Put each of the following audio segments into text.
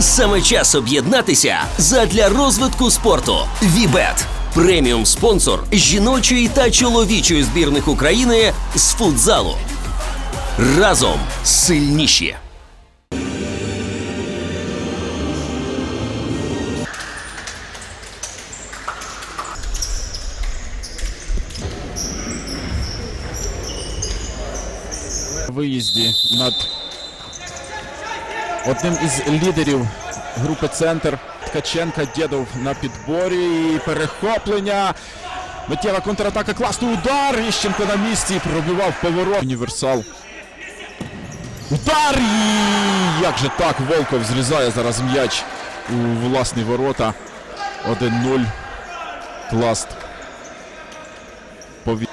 Саме час об'єднатися задля розвитку спорту. Вібет преміум спонсор жіночої та чоловічої збірних України з футзалу. Разом сильніші. виїзді над одним із лідерів групи Центр Ткаченка Дєдов на підборі. І перехоплення. Миттєва контратака, класний удар. Іщенко на місці пробивав поворот. Універсал. Удар! І як же так? Волков зрізає зараз м'яч у власні ворота. 1-0. Класт. Пові...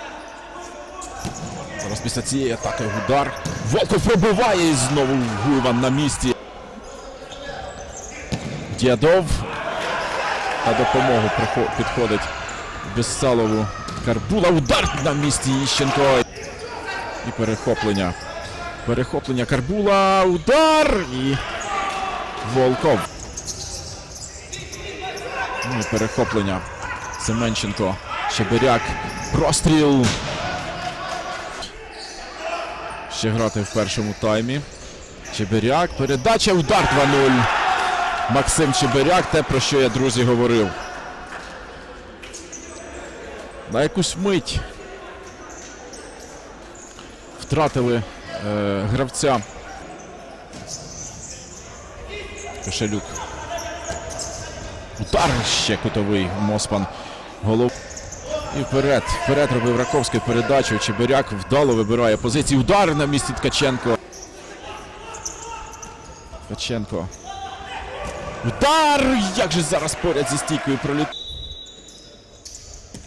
Зараз після цієї атаки удар. Волков пробиває і знову Гуйван на місці. Дядов. На допомогу підходить Безсалову. Карбула. Удар на місці Іщенко. І перехоплення. Перехоплення Карбула. Удар. І Волков. Ну і перехоплення. Семенченко. Щебиряк. Простріл. Ще грати в першому таймі. Чебиряк. Передача. Удар 2-0. Максим Чебиряк. Те, про що я, друзі, говорив. На якусь мить втратили е, гравця. Кошелюк. Удар ще кутовий. Моспан. Голов. І вперед, вперед робив Раковський передачу. Чебиряк вдало вибирає позиції. Удар на місці Ткаченко. Ткаченко. Удар! Як же зараз поряд зі стійкою проліт.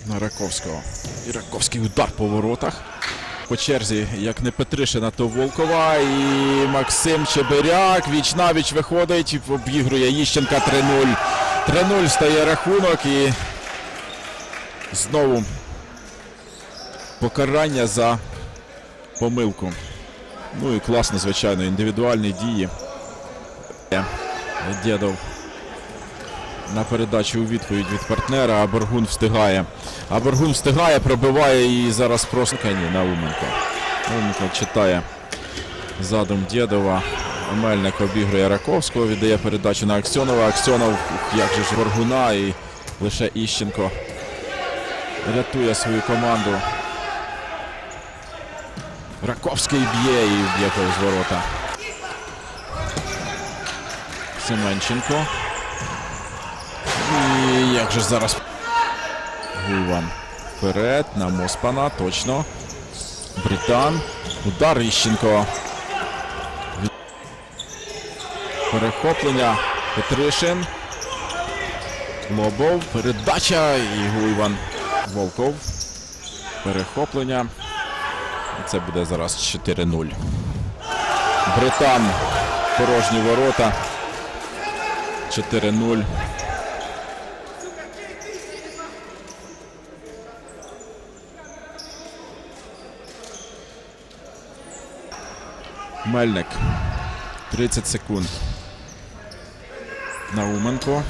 На Раковського. І Раковський удар по воротах. По черзі, як не Петришина, то Волкова. І Максим Чебиряк віч навіч виходить, обігрує Іщенка 3-0. 3-0 стає рахунок і Знову покарання за помилку. Ну і класно, звичайно, індивідуальні дії. Дєдов на передачу у відповідь від партнера, а Боргун встигає. А Боргун встигає, пробиває і зараз просто Ні, Науменко. Науменко читає задум Дєдова. Мельник обігрує Раковського, віддає передачу на Аксьонова. Аксьонов, як же ж Боргуна і лише Іщенко рятує свою команду. Раковський б'є і б'є повз ворота. Семенченко. І як же зараз Гуйван вперед на Моспана, точно. Британ. Удар Іщенко. Перехоплення. Петришин. Лобов. Передача і Гуйван. Волков. Перехоплення. Це буде зараз 4-0. Британ. Порожні ворота. 4-0. Мельник. 30 секунд. Науменко.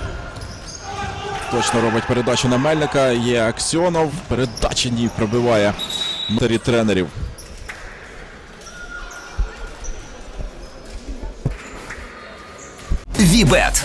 Точно робить передачу на Мельника. Є Аксьонов. Передачі ні пробиває матері тренерів. Вібет